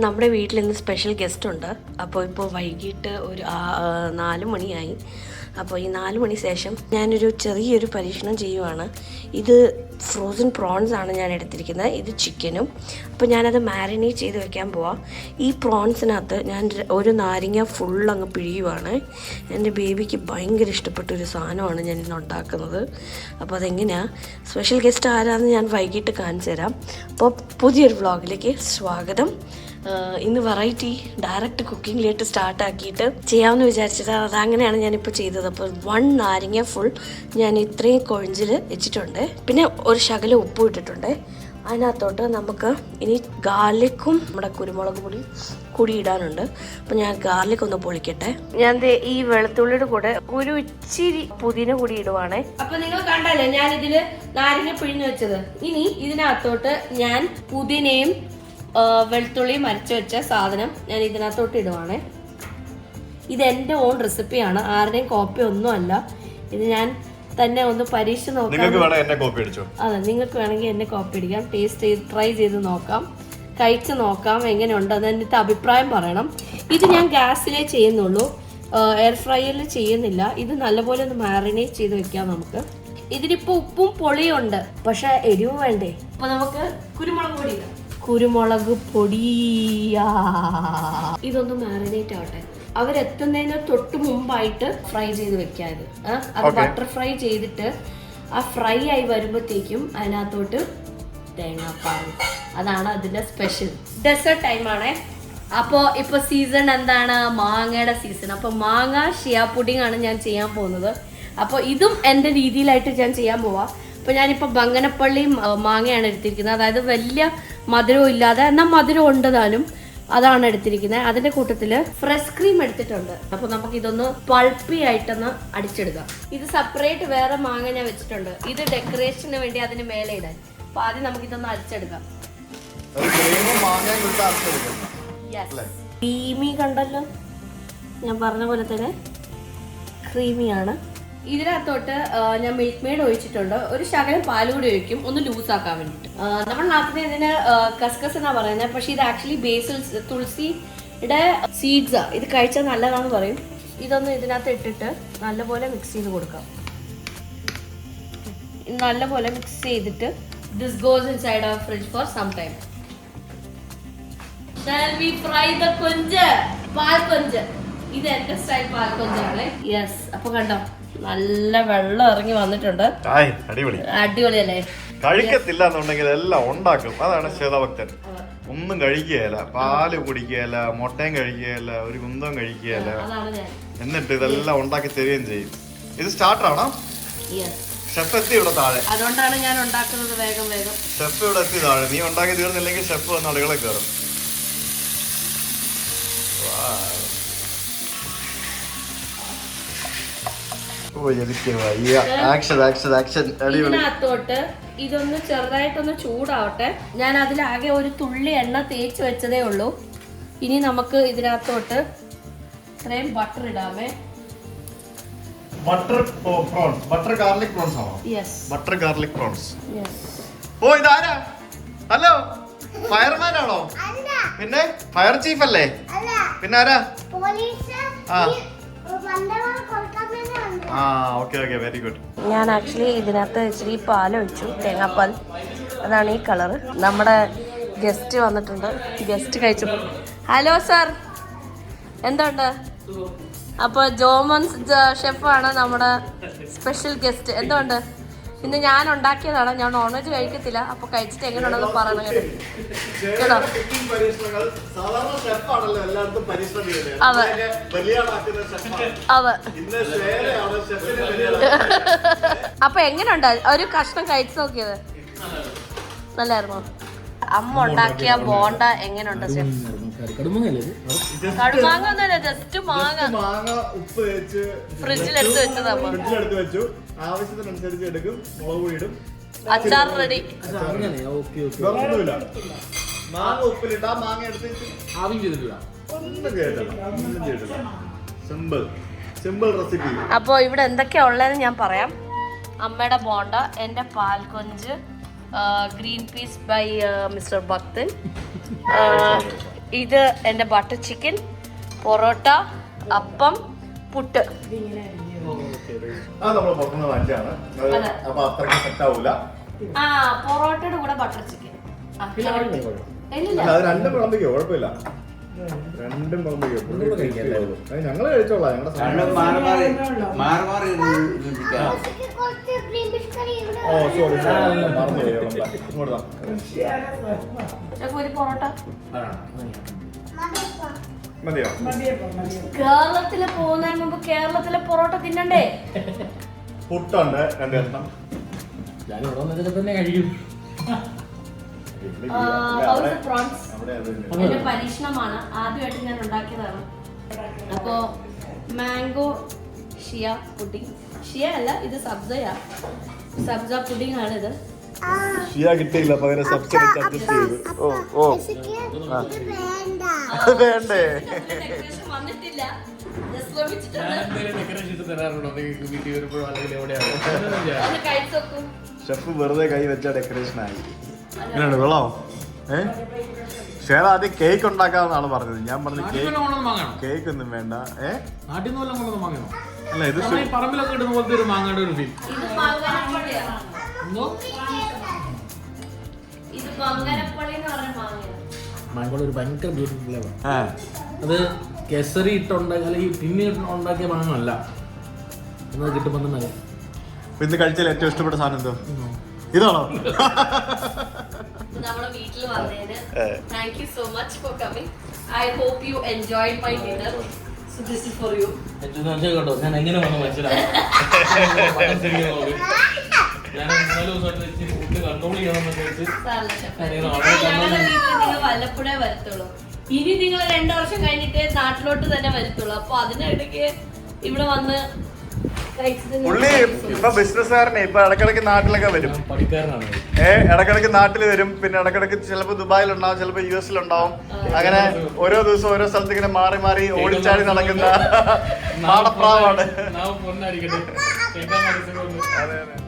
നമ്മുടെ വീട്ടിൽ ഇന്ന് സ്പെഷ്യൽ ഗസ്റ്റ് ഉണ്ട്. അപ്പോൾ ഇപ്പോൾ വൈകിട്ട് ഒരു നാല് മണിയായി. അപ്പോൾ ഈ നാല് മണി ശേഷം ഞാനൊരു ചെറിയൊരു പരീക്ഷണം ചെയ്യുവാണ്. ഇത് ഫ്രോസൺ പ്രോൺസ് ആണ് ഞാൻ എടുത്തിരിക്കുന്നത്. ഇത് ചിക്കനും അപ്പോൾ ഞാനത് മാരിനേറ്റ് ചെയ്ത് വെക്കാൻ പോവാം. ഈ പ്രോൺസിനകത്ത് ഞാൻ ഒരു നാരങ്ങ ഫുൾ അങ്ങ് പിഴിയുവാണ്. എന്റെ ബേബിക്ക് ഭയങ്കര ഇഷ്ടപ്പെട്ട ഒരു സാധനമാണ് ഞാൻ ഇന്ന് ഉണ്ടാക്കുന്നത്. അപ്പോൾ അതെങ്ങനെയാണ് സ്പെഷ്യൽ ഗസ്റ്റ് ആരാന്ന് ഞാൻ വൈകിട്ട് കാണിച്ചു തരാം. അപ്പോൾ പുതിയൊരു വ്ളോഗിലേക്ക് സ്വാഗതം. ഇന്ന് വെറൈറ്റി ഡയറക്റ്റ് കുക്കിങ്ങിലേക്ക് സ്റ്റാർട്ടാക്കിയിട്ട് ചെയ്യാമെന്ന് വിചാരിച്ചിട്ട് അതങ്ങനെയാണ് ഞാനിപ്പോൾ ചെയ്തത്. അപ്പോൾ വൺ നാരങ്ങ ഫുൾ ഞാൻ ഇത്രയും കൊഴിഞ്ചിൽ വെച്ചിട്ടുണ്ട്. പിന്നെ ഒരു ശകലം ഉപ്പും ഇട്ടിട്ടുണ്ട്. അതിനകത്തോട്ട് നമുക്ക് ഇനി ഗാർലിക്കും നമ്മുടെ കുരുമുളക് പൊടി കൂടി ഇടാനുണ്ട്. അപ്പോൾ ഞാൻ ഗാർലിക് ഒന്ന് പൊളിക്കട്ടെ. ഞാൻ ഈ വെളുത്തുള്ളിയുടെ കൂടെ ഒരു ഇച്ചിരി പുതിന കൂടി ഇടുവാണേ. അപ്പൊ നിങ്ങൾ കണ്ടല്ലേ ഞാൻ ഇതിൽ നാരങ്ങ പിഴിഞ്ഞു വെച്ചത്. ഇനി ഇതിനകത്തോട്ട് ഞാൻ പുതിനയും വെളുത്തുള്ളിയും അരച്ചു വെച്ച സാധനം ഞാൻ ഇതിനകത്തോട്ട് ഇടുവാണേ. ഇത് എന്റെ ഓൺ റെസിപ്പിയാണ്. ആരുടെയും കോപ്പി ഒന്നുമല്ല ഇത് ഞാൻ തന്നെ ഒന്ന് പരീക്ഷിച്ച് നോക്കാം. നിങ്ങൾക്ക് വേണേ കോപ്പി അടിച്ചോ? അതെ നിങ്ങൾക്ക് വേണമെങ്കിൽ എന്നെ കോപ്പി അടിക്കാം. ടേസ്റ്റ് ചെയ്ത് ട്രൈ ചെയ്ത് നോക്കാം. കഴിച്ച് നോക്കാം എങ്ങനെയുണ്ട് അത് എന്നിട്ട് അഭിപ്രായം പറയണം. ഇത് ഞാൻ ഗ്യാസിലേ ചെയ്യുന്നുള്ളൂ. എയർ ഫ്രൈയിൽ ചെയ്യുന്നില്ല. ഇത് നല്ലപോലെ ഒന്ന് മാറിനേറ്റ് ചെയ്ത് വെക്കാം നമുക്ക്. ഇതിനിപ്പോൾ ഉപ്പും പൊളിയും പക്ഷെ എരിവ് വേണ്ടേ? അപ്പൊ നമുക്ക് കുരുമുളക് പൊടി കുരുമുളക് പൊടിയാ ഇതൊന്ന് മാറിനേറ്റ് ആവട്ടെ. അവരെത്തുന്നതിന് തൊട്ട് മുമ്പായിട്ട് ഫ്രൈ ചെയ്ത് വെക്കാം ഇത് ആ, അത് ബട്ടർ ഫ്രൈ ചെയ്തിട്ട് ആ ഫ്രൈ ആയി വരുമ്പോഴത്തേക്കും അതിനകത്തോട്ട് തേങ്ങാപ്പാൽ അതാണ് അതിന്റെ സ്പെഷ്യൽ ഡെസേർട്ട് ടൈമാണേ അപ്പോൾ ഇപ്പോൾ സീസൺ എന്താണ്? മാങ്ങയുടെ സീസൺ അപ്പോൾ മാങ്ങ ഷിയാ പുഡിംഗ് ആണ് ഞാൻ ചെയ്യാൻ പോകുന്നത്. അപ്പോൾ ഇതും എന്റെ രീതിയിലായിട്ട് ഞാൻ ചെയ്യാൻ പോവാം. അപ്പോൾ ഞാനിപ്പോൾ ബങ്കനപ്പള്ളിയും ആ, മാങ്ങയാണ് എടുത്തിരിക്കുന്നത്. അതായത് വലിയ മധുരവും ഇല്ലാതെ എന്നാൽ മധുരം ഉണ്ട് താനും അതാണ് എടുത്തിരിക്കുന്നത്. അതിന്റെ കൂട്ടത്തിൽ ഫ്രഷ് ക്രീം എടുത്തിട്ടുണ്ട്. അപ്പൊ നമുക്ക് ഇതൊന്ന് പൾപ്പി ആയിട്ടൊന്ന് അടിച്ചെടുക്കാം. ഇത് സെപ്പറേറ്റ് വേറെ മാങ്ങ ഞാൻ വെച്ചിട്ടുണ്ട്. ഇത് ഡെക്കറേഷന് വേണ്ടി അതിന് മേലെ ഇടാൻ. അപ്പൊ ആദ്യം നമുക്ക് ഇതൊന്ന് അടിച്ചെടുക്കാം. ക്രീമി കണ്ടല്ലോ? ഞാൻ പറഞ്ഞ പോലെ തന്നെ ക്രീമിയാണ് ഇതിനകത്തോട്ട് ഞാൻ മിൽക്ക് മെയ്ഡ് ഒഴിച്ചിട്ടുണ്ട്. ഒരു ശകലം പാൽ കൂടി ഒഴിക്കും. ഒന്ന് ലൂസ് ആക്കാൻ വേണ്ടിയിട്ട് നമ്മൾ നാട്ടിൽ ഇതിന് കസ്കസ് എന്നാ പറയുന്നത് പക്ഷെ ഇത് ആക്ച്വലി ബേസിൽ തുളസിയുടെ സീഡ്സാ ഇത് കഴിച്ചാൽ നല്ലതാണെന്ന് പറയും. ഇതൊന്ന് ഇതിനകത്ത് ഇട്ടിട്ട് നല്ലപോലെ മിക്സ് ചെയ്ത് കൊടുക്കാം. നല്ലപോലെ മിക്സ് ചെയ്തിട്ട് this goes inside of fridge for some time fry the കൊഞ്ച് പാൽ കൊഞ്ച് ഇത് എന്റെ സ്റ്റൈൽ പാൽ കൊഞ്ചാണ് യെസ് അപ്പൊ കണ്ടോ? നല്ല വെള്ളം ഇറങ്ങി വന്നിട്ടുണ്ട്. അടിപൊളി. അടിപൊളിയല്ലേ? കഴിക്കത്തില്ല എന്നുണ്ടെങ്കിൽ എല്ലാം ഉണ്ടാക്കും. അതാണ് ശ്വേതഭക്തൻ. ഒന്നും കഴിക്കുകയല്ല. പാൽ കുടിക്കുകയല്ല മുട്ടയും കഴിക്കുകയല്ല ഒരു കുന്തവും കഴിക്കുകയല്ല. എന്നിട്ട് ഇതെല്ലാം ഉണ്ടാക്കി തരികയും ചെയ്യും. ഇത് സ്റ്റാർട്ടർ ആണോ? ഷെഫ് എത്തി ഇവിടെ താഴെ. അതുകൊണ്ടാണ് ഞാൻ ഉണ്ടാക്കുന്നത് വേഗം വേഗം. ഷെഫ് ഇവിടെ എത്തി താഴെ. നീ ഉണ്ടാക്കി തീർന്നില്ലെങ്കിൽ ഷെഫ് വന്ന് അടുക്കള കയറും. ഓ എനിക്ക് വയ്യ. ആക്ഷൻ ആക്ഷൻ ആക്ഷൻ അടിപൊളി. ഇതിനകത്തോട്ട് ഇതൊന്ന് ചെറുതായിട്ടൊന്ന് ചൂടാവട്ടെ. ഞാൻ അതിലാകെ ഒരു തുള്ളി എണ്ണ തേച്ച് വെച്ചതേ ഉള്ളൂ. ഇനി നമുക്ക് ഇതിനകത്തോട്ട് ഇത്രയും butter ഇടാമേ. Butter prawns butter garlic prawns ആണോ? Yes butter garlic prawns yes oh ഇതാരാ? ഹലോ? ഫയർമാൻ ആണോ? പിന്നെ ഫയർ ചീഫ് അല്ലേ? പിന്നെ ആരാ? ആ. ആ വെരി ഗുഡ് ഞാൻ ആക്ച്വലി ഇതിനകത്ത് ഇച്ചിരി പാൽ ഒഴിച്ചു തേങ്ങാപ്പാൽ. അതാണ് ഈ കളർ നമ്മുടെ ഗസ്റ്റ് വന്നിട്ടുണ്ട്. ഗസ്റ്റ് കഴിച്ചപ്പോൾ ഹലോ സാർ എന്തുണ്ട്? അപ്പോൾ ജോമൻസ് ഷെഫാണ് നമ്മുടെ സ്പെഷ്യൽ ഗസ്റ്റ് എന്തുണ്ട്? ഇന്ന് ഞാൻ ഉണ്ടാക്കിയതാണ്. ഞാൻ നോൺ വെജ് കഴിക്കത്തില്ല. അപ്പൊ കഴിച്ചിട്ട് എങ്ങനെയാണെന്ന് പറയണം കേട്ടോ. അപ്പൊ എങ്ങനെയുണ്ട്? ഒരു കഷ്ണം കഴിച്ചു നോക്കിയത്. നല്ലായിരുന്നോ? അമ്മ ഉണ്ടാക്കിയ ബോണ്ട എങ്ങനെയുണ്ട് ഷെഫ് കടുമാങ്ങ ഒന്നുമല്ല ജസ്റ്റ് മാങ്ങ. മാങ്ങ ഉപ്പ് വെച്ച് ഫ്രിഡ്ജിൽ എടുത്ത് വെച്ചത് ഫ്രിഡ്ജിലെടുത്ത് വെച്ചു. ആവശ്യത്തിനനുസരിച്ച് എടുക്കും. മുളക് പൊടി ഇടും അച്ചാർ റെഡി. വേറൊന്നുമില്ല. മാങ്ങ ഉപ്പിലിട്ട് ആ മാങ്ങ എടുത്ത് ഒന്നും കേട്ടില്ല ഒന്നും കേട്ടില്ല സിമ്പിൾ സിമ്പിൾ റെസിപ്പി അപ്പോൾ ഇവിടെ എന്തൊക്കെയാ ഉള്ളതെന്ന് ഞാൻ പറയാം. അമ്മയുടെ ബോണ്ട എന്റെ പാൽക്കൊഞ്ച് green peas by mister Bhakthan. ഇത് എന്റെ ബട്ടർ ചിക്കൻ പൊറോട്ട അപ്പം പുട്ട്. ആ പൊറോട്ടയുടെ കൂടെ ബട്ടർ ചിക്കൻ രണ്ടും വിളമ്പിക്കോ? കുഴപ്പമില്ല. രണ്ടും ഞങ്ങൾ കഴിച്ചോളാം. ഞങ്ങളുടെ രണ്ടും മാറി മാറി മാറി മാറി ചിന്തിക്കാം ഓ സോറി പൊറോട്ട. മതിയോ? കേരളത്തിൽ പോകുന്നതിന് മുമ്പ് കേരളത്തിലെ പൊറോട്ട തിന്നണ്ടേ? പുട്ടുണ്ട് രണ്ട് കഷ്ണം ഞാൻ ഇവിടെ വന്നിട്ട് തന്നെ തന്നെ. എന്റെ പരീക്ഷണമാണ്. ആദ്യമായിട്ട് ഞാൻ ഉണ്ടാക്കിയതാണ്. അപ്പോ മാംഗോ ഷിയ പുഡിംഗ് ഷിയ അല്ല ഇത് സബ്സയാ. സബ്സ പുഡിംഗ് ആണ് ഇത്. ഷിയ കിട്ടിയില്ല പകരം അഡ്ജസ്റ്റ് ചെയ്തു ഓ ഓ. വേണ്ടേ. ഡെക്കറേഷൻ വന്നിട്ടില്ല. ഷെഫ് വെറുതെ കൈ വെച്ച ഡെക്കറേഷൻ ആയി. എങ്ങനെയാണ് വെള്ളോ ഏ? ഷേർ ആദ്യം കേക്ക് ഉണ്ടാക്കാമെന്നാണ് പറഞ്ഞത്. ഞാൻ പറഞ്ഞു കേക്ക് കേക്ക് ഒന്നും വേണ്ട. ഏ? നാട്ടിൽ നിന്ന് വല്ലതും അല്ല ഇത് ഈ പറമ്പിലൊക്കെ ഇടുന്ന പോലത്തെ ഒരു മാങ്ങയുടെ ഒരു ഫീൽ എന്തോ? ഇത് ബംഗനപ്പള്ളി എന്ന് പറഞ്ഞ മാങ്ങയാണ് മാങ്ങയുടെ ഒരു ഭയങ്കര ബ്യൂട്ടിഫുൾ ഫ്ലേവർ ആ. അത് കെസറി ഇട്ടുണ്ടാക്കി അല്ലെങ്കിൽ പിന്നെ ഉണ്ടാക്കിയ മാങ്ങ അല്ല എന്നത് കിട്ടുമ്പോൾ തന്നെ ഇന്ന് കഴിച്ചാൽ ഏറ്റവും ഇഷ്ടപ്പെട്ട സാധനം എന്തോ? ഇതാണോ? ഇത് നമ്മുടെ വീട്ടിൽ വന്നതിന് ഏ. Thank you so much for coming I hope you enjoy my dinner so this is for you കേട്ടോ. ഞാൻ എങ്ങനെ വന്ന് മനസ്സിലാവും ഞാൻ മൂന്നാൽ ദിവസമായിട്ട് ഇച്ചിരി ഫുഡ് കൺട്രോൾ ചെയ്യണമെന്ന് വെച്ച് ഞങ്ങളുടെ വീട്ടിൽ നിങ്ങൾ വല്ലപ്പോഴേ വരത്തുള്ളൂ. ഇനി നിങ്ങൾ രണ്ടു വർഷം കഴിഞ്ഞിട്ട് നാട്ടിലോട്ട് തന്നെ വരത്തുള്ളൂ. അപ്പൊ അതിനിടയ്ക്ക് ഇവിടെ വന്ന് പുള്ളി ഇപ്പൊ ബിസിനസ്സുകാരനെ ഇപ്പൊ ഇടക്കിടക്ക് നാട്ടിലൊക്കെ വരും ഏ ഇടക്കിടക്ക് നാട്ടിൽ വരും പിന്നെ ഇടക്കിടക്ക് ചിലപ്പോ ദുബായിലുണ്ടാവും ചിലപ്പോ യു എസിലുണ്ടാവും അങ്ങനെ ഓരോ ദിവസം ഓരോ സ്ഥലത്ത് ഇങ്ങനെ മാറി മാറി ഓടിച്ചാടി നടക്കുന്ന മാടപ്രാവാണ് മനസ്സിലുണ്ട് അതെ അതെ